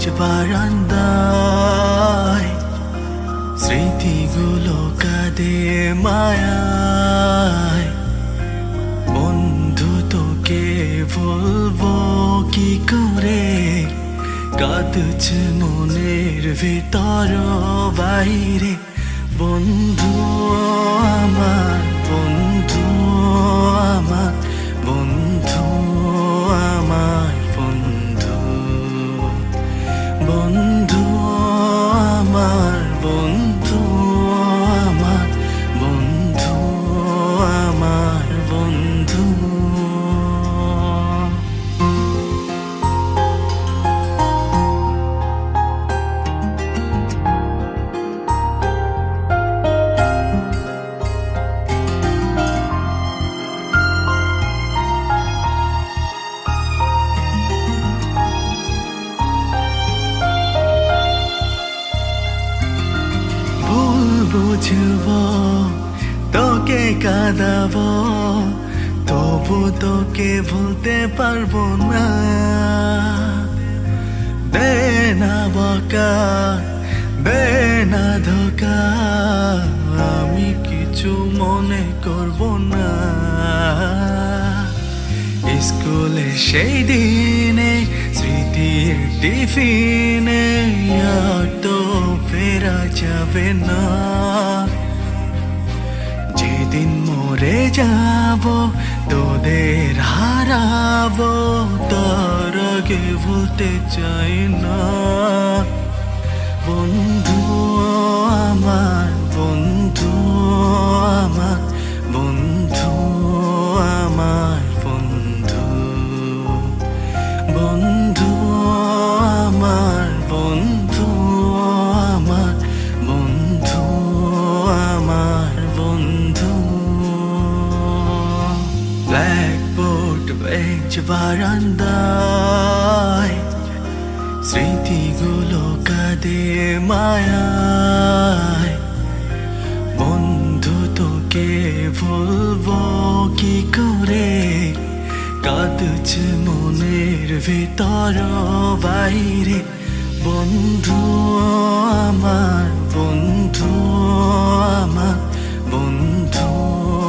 বারান্দায় স্মৃতিগুলো কাঁদে মায়ায়। বন্ধু তোকে বলব কি করে? কাঁদছে মনের ভিতর বাইরে বন্ধু আমার বুঝব তোকে কাঁদাব, তবু তোকে ভুলতে পারব না। দে না বকা দে না ধোকা, আমি কিছু মনে করব না। স্কুলে সেই দিনে, স্মৃতির টিফিনে তো ফেরা যাবে না। যেদিন মরে যাব, তোদের হারাবো, তার আগে ভুলতে চাই না। বন্ধু আমার বন্ধু আমার, বন্ধু বেঞ্চ বারান্দায় স্মৃতিগুলো কাঁদে মায়ায়। বন্ধু তোকে বলব কি করে? কাঁদছে মনের ভিতর বাইরে। বন্ধু